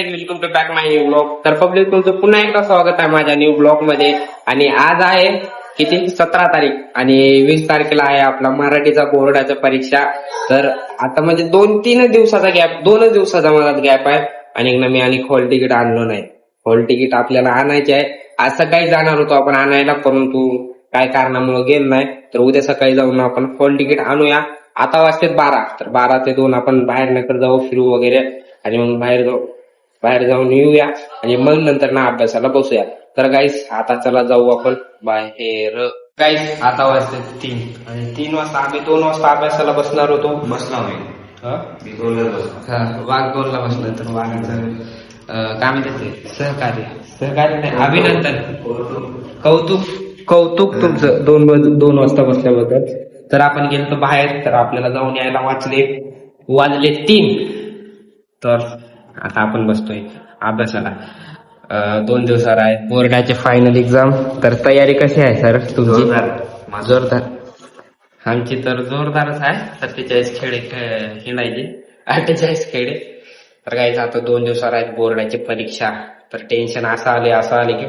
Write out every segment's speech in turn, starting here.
And welcome to back my new blog तर public तुमचं पुन्हा एकदा स्वागत आहे माझ्या न्यू ब्लॉगमध्ये. आणि आज आहे किती? सतरा तारीख. आणि वीस तारखेला आहे आपला मराठीचा बोर्डाचा परीक्षा. तर आता म्हणजे दोन तीन दिवसाचा गॅप दोनच दिवसाचा माझा गॅप आहे. आणि मी आणि हॉल तिकीट आणलो नाही. हॉल तिकीट आपल्याला आणायचे आहे. आज सकाळी जाणार होतो आपण आणायला परंतु काय कारणामुळे गेलो नाही. तर उद्या सकाळी जाऊन आपण हॉल तिकीट आणूया. आता वाजते बारा. तर बारा ते दोन आपण बाहेर नकर जाऊ फिरू वगैरे. आणि मग बाहेर जाऊ. बाहेर जाऊन येऊया आणि मग नंतर ना अभ्यासाला बसूया. तर गाईस आता चला जाऊ आपण बाहेर. गाईस आता वाजते तीन आणि तीन वाजता आम्ही दोन वाजता अभ्यासाला बसणार होतो. बसला मी वाघ दोनला बसला तर वाघाचं काय म्हणतात ते? सहकार्य. सहकार्य नाही अभिनंदन. कौतुक. कौतुक. तुमचं. दोन दोन वाजता बसल्याबद्दल. तर आपण गेलो बाहेर तर आपल्याला जाऊन यायला वाचले. वाजले तीन. तर आता आपण बसतोय अभ्यासाला. दोन दिवसावर आहे. बोर्डाचे फायनल एक्झाम तर तयारी कशी आहे सर तुमची? जोरदार. जोरदार. आमची तर जोरदारच आहे. सत्तेचाळीस खेडे खे- हिंडायचे. अठ्ठेचाळीस खेडे. तर काय आता दोन दिवसावर आहेत बोर्डाची परीक्षा. तर टेन्शन असं आले असं आले की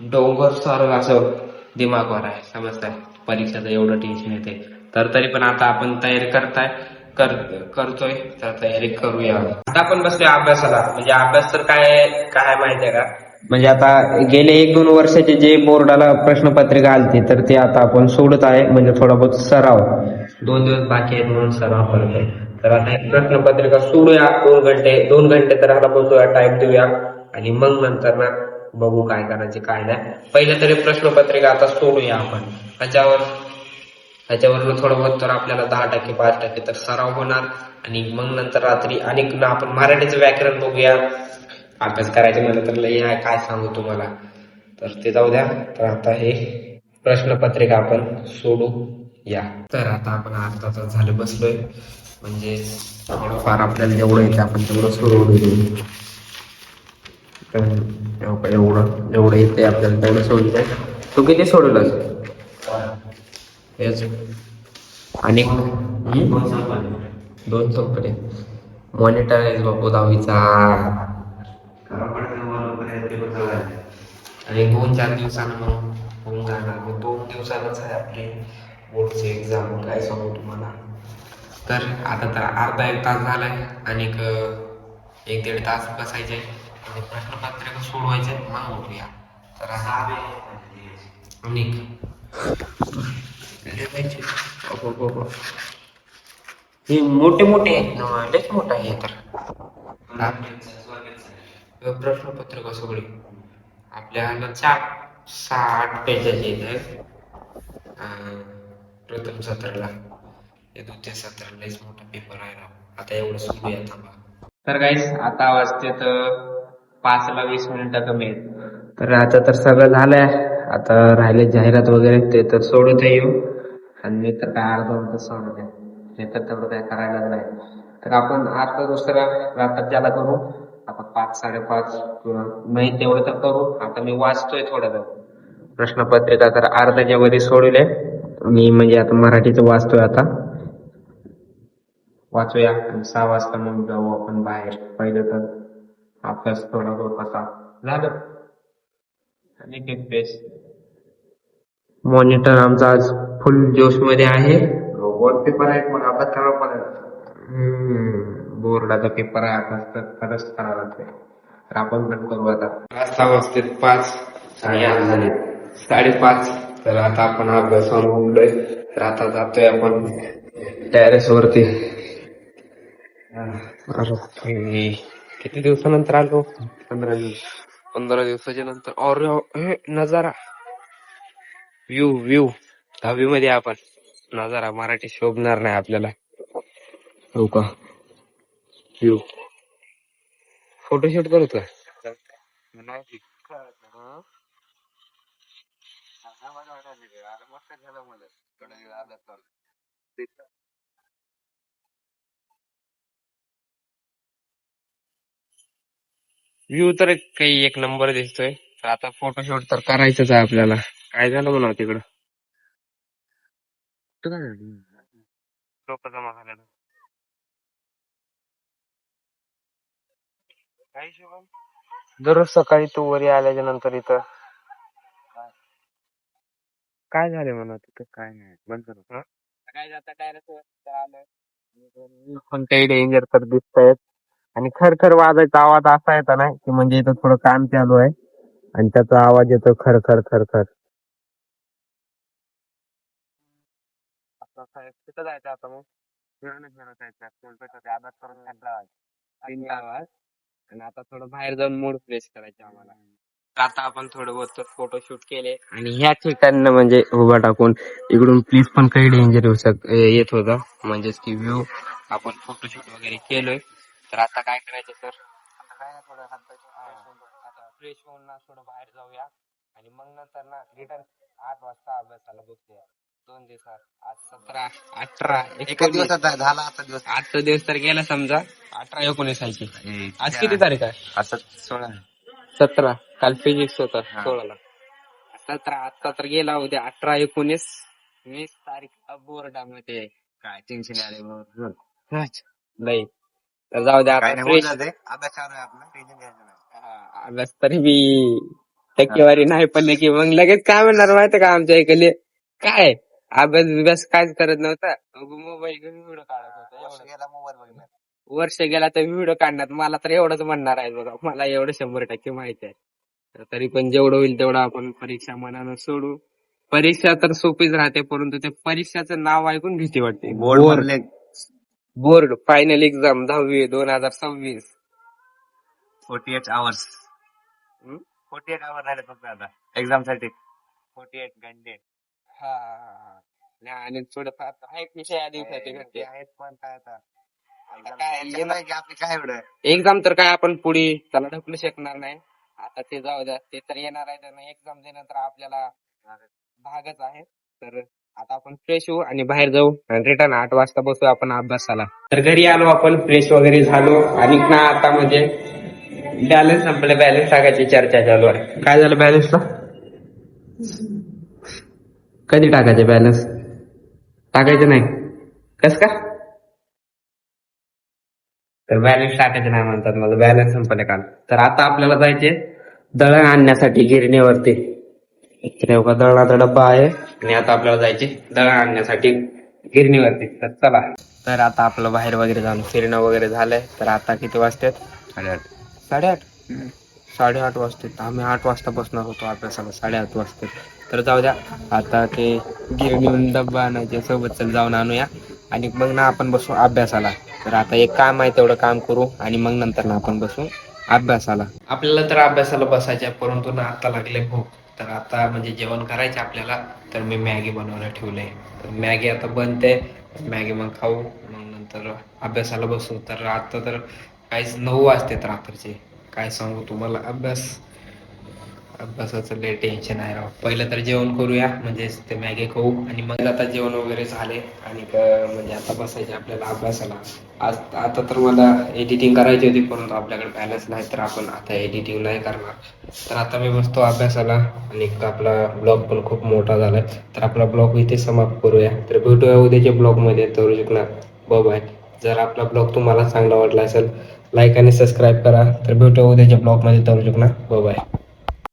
डोंगर सर असं दिमागवर आहे. समजताय. परीक्षाचं एवढं टेन्शन येते तर तरी पण आता आपण तयारी करताय. कर करतोय तर तयारी करूया. आता आपण बसलोय अभ्यासाला. म्हणजे अभ्यास तर काय काय माहितीये का? म्हणजे आता गेले एक दोन वर्षाचे जे बोर्डाला प्रश्नपत्रिका आलती तर ते आता आपण सोडत आहे. म्हणजे थोडा बहुत सराव. दोन दिवस बाकी आहेत म्हणून सराव करतोय तर आता एक प्रश्नपत्रिका सोडूया दोन घंटे. दोन घंटे तर आता बसूया टाईप देऊया. आणि मग नंतर ना बघू काय करायचे काय नाही. पहिले तरी प्रश्नपत्रिका आता सोडूया आपण. त्याच्यावर त्याच्यावरनं थोडं बहुत तर आपल्याला दहा टक्के पाच टक्के तर सराव होणार. आणि मग नंतर रात्री आणि आपण मराठीचं व्याकरण बघूया. अभ्यास करायचं म्हणलं तर लय काय सांगू तुम्हाला? तर ते जाऊ द्या. तर आता हे प्रश्नपत्रिका आपण सोडू या तर आता आपण अर्धा तास झाले बसलोय. म्हणजे थोडंफार आपल्याला जेवढं येतं आपण तेवढं सोडवून एवढं एवढं येते आपल्याला. तेवढं सोडलं तू किती सोडवलं हेच. आणि दोन चौकडे मॉनिटर आहे बापू दहावीचा. आणि दोन चार दिवसानं मग होऊन जाणार. मग दोन दिवसानंच आहे आपली बोर्डची एक्झाम काय सांगू तुम्हाला? तर आता तर अर्धा एक तास झालाय आणि एक दीड तास बसायचे. आणि प्रश्नपत्रिका सोडवायचे मग उठूया. तर हा आहे आणि हे मोठे मोठे आहेत ना लयच मोठा आहे हे तर? प्रश्नपत्रिका सगळी आपल्याला चार सहा आठ पेजाचे आहेत प्रथम सत्राला. हे द्वितीय सत्राला लयच मोठा पेपर आहे राव. आता एवढं सुरूया थांबा. तर काहीच आता वाजते तर पाचला वीस मिनिटं कमी आहेत. तर आता तर सगळं झालंय. आता राहिले जाहिरात वगैरे ते तर सोडत येऊ. आणि मी तर काय अर्धा तास द्या. आहे तर तेवढं काय करायला नाही. तर आपण आता दुसऱ्या रात्र ज्याला करू? आता पाच साडेपाच किंवा नाही तेवढं तर करू. आता मी वाचतोय थोडं वेळ प्रश्नपत्रिका तर अर्ध्याच्या वरी सोडले मी म्हणजे आता मराठीच वाचतोय आता. वाचूया. सहा वाजता मग जाऊ आपण बाहेर. पहिलं तर अभ्यास थोडा कसा झालं. आणि एक पेज मॉनिटर आमचा आज फुल जोशमध्ये आहे. बोर्ड पेपर आहेत मग अभ्यास करावा पडेल हम्म, बोर्डाचा पेपर आहे अभ्यास तर खरंच करावा लागतोय. तर आपण पण करू आता. वाजता वाजते पाच साडेआठ झाले. साडेपाच. तर आता आपण अभ्यासावर उठलोय. तर आता जातोय आपण टेरेस वरती किती दिवसानंतर आलो? पंधरा दिवस. पंधरा दिवसाच्या नंतर. और हे नजारा. व्ह्यू व्ह्यू दहावी मध्ये आपण नजारा मराठी शोभणार नाही आपल्याला. हो का? व्ह्यू फोटोशूट करू का? हा? व्ह्यू तर काही एक नंबर दिसतोय. तर आता फोटोशूट तर करायचंच आहे आपल्याला. काय झालं म्हणा तिकडं? लोक जमा झालेलं दररोज सकाळी तू वरी आल्याच्यानंतर इथं. काय? झाले म्हणा तिथं? काय नाही. बंद करू. काय जाता डायरेक्ट आलं पण काही डेंजर तर दिसत आहेत आणि खरखर वाजायचा आवाज असा येतो ना की म्हणजे इथं थोडं काम चालू आहे. आणि त्याचा आवाज येतो खर खर खर खर कुठं जायचं आता मग. फिरणं फिरत जायचं कोलपेटा अभ्यास करून घातला तीन आवाज आणि आता थोडं बाहेर जाऊन मूड फ्रेश करायचं आम्हाला. आता आपण थोडं बहुत फोटो शूट केले. आणि ह्या ठिकाणी म्हणजे उभा टाकून इकडून प्लीज पण काही डेंजर येऊ शक येत होता. म्हणजेच की व्ह्यू आपण फोटोशूट वगैरे केलोय. तर आता काय करायचं तर आता काय ना थोडं आता फ्रेश होऊन ना थोडं बाहेर जाऊया. आणि मग नंतर ना रिटर्न आठ वाजता अभ्यासाला बघूया. दोन दिवसात आज सतरा अठरा एका दिवसात झाला आता दिवस. आजचा दिवस तर गेला समजा. अठरा एकोणीस आहे आज किती तारीख आहे? असं सोळा. सतरा. काल फिजिक्स होता हा. सोळाला. सतरा आता तर गेला उद्या अठरा एकोणीस. वीस तारीख बोर्डामध्ये काय टेन्शन आले नाही तर जाऊ द्या काय आता नाही होऊन fresh. जाते. अभ्यासावर आहे आपला. टेन्शन घ्यायचं नाही. हा, अभ्यास तरी बी टक्केवारी नाही पडले की मग लगेच काय म्हणणार माहिती का आमच्या इकडे काय? अभ्यास बिभ्यास काहीच करत नव्हता. मोबाईल घेऊन व्हिडिओ काढत होता वर्ष एवढं गेला मोबाईल बघणार वर्ष गेला तर व्हिडिओ काढण्यात मला तर एवढंच म्हणणार आहे बघा. मला एवढं शंभर टक्के माहिती आहे. तर तरी पण जेवढं होईल तेवढं आपण परीक्षा मनानं सोडू. परीक्षा तर सोपीच राहते परंतु त्या परीक्षाचं नाव ऐकून भीती वाटते. बोर्ड भरले बोर्ड फायनल एक्झाम दहावी दोन हजार सव्वीस. Forty eight hours forty eight hour राहिले फक्त आता. एक्झामसाठी. फोर्टी एट घंटे. हा. आणि थोडंफार आहे विषय आधी घंटे आहेत पण काय आता आता काय tension नाही की आपली काय एवढं एक्झाम तर काय आपण पुढे त्याला ढकलू शकणार नाही आता ते जाऊ द्या ते तर येणार आहे त्यांना एक्झाम देण्यानंतर आपल्याला भागच आहे तर आता आपण फ्रेश होऊ आणि बाहेर जाऊ आणि रिटर्न आठ वाजता बसू आपण अभ्यासाला तर घरी आलो आपण फ्रेश वगैरे झालो. आणि ना आता म्हणजे बॅलन्स संपले बॅलन्स टाकायची चर्चा चालू आहे. काय झालं बॅलन्सला कधी टाकायचे बॅलन्स टाकायचं नाही. कस का? तर बॅलन्स टाकायचे नाही म्हणतात. माझं बॅलन्स संपले काल. तर आता आपल्याला जायचे दळण आणण्यासाठी गिरणीवरती. तेव्हा दळणाचा डब्बा आहे. आणि आता आपल्याला जायचे दळण आणण्यासाठी गिरणीवरती. तर चला. तर आता आपलं बाहेर वगैरे जाऊन फिरणं वगैरे झालंय. तर आता किती वाजतात? साडेआठ. साडेआठ? साडेआठ वाजतात. आम्ही आठ वाजता बसणार होतो अभ्यासाला साडेआठ वाजता तर जाऊ द्या आता ते गिरणीहून डब्बा आणायचे सोबत चल जाऊन आणूया. आणि मग ना आपण बसू अभ्यासाला. तर आता एक काम आहे तेवढं काम करू आणि मग नंतर ना आपण बसू अभ्यासाला. आपल्याला तर अभ्यासाला बसायच्या परंतु ना आता लागले भूक. तर आता म्हणजे जेवण करायचं आपल्याला तर मी मॅगी बनवायला ठेवले तर मॅगी आता बनते मॅगी मग खाऊ मग नंतर अभ्यासाला बसू. तर आता तर काहीच नऊ वाजते रात्रीचे. काय सांगू तुम्हाला अभ्यास. अभ्यासाचं लय टेन्शन आहे राव. पहिलं तर जेवण करूया म्हणजे ते मॅगी खाऊ. आणि मग आता जेवण वगैरे झाले. आणि म्हणजे आता बसायचे आपल्याला अभ्यासाला. आज आता तर मला एडिटिंग करायची होती परंतु आपल्याकडे बॅलन्स नाही तर आपण आता एडिटिंग नाही करणार. तर आता मी बसतो अभ्यासाला. आणि आपला ब्लॉग पण खूप मोठा झालाय. तर आपला ब्लॉग इथे समाप्त करूया. तर भेटूया उद्याच्या ब्लॉगमध्ये तर शिकणार बाय जर आपला ब्लॉग तुम्हाला चांगला वाटला असेल लाईक आणि सबस्क्राईब करा. तर भेटूया उद्याच्या ब्लॉगमध्ये तर शिकणार बाय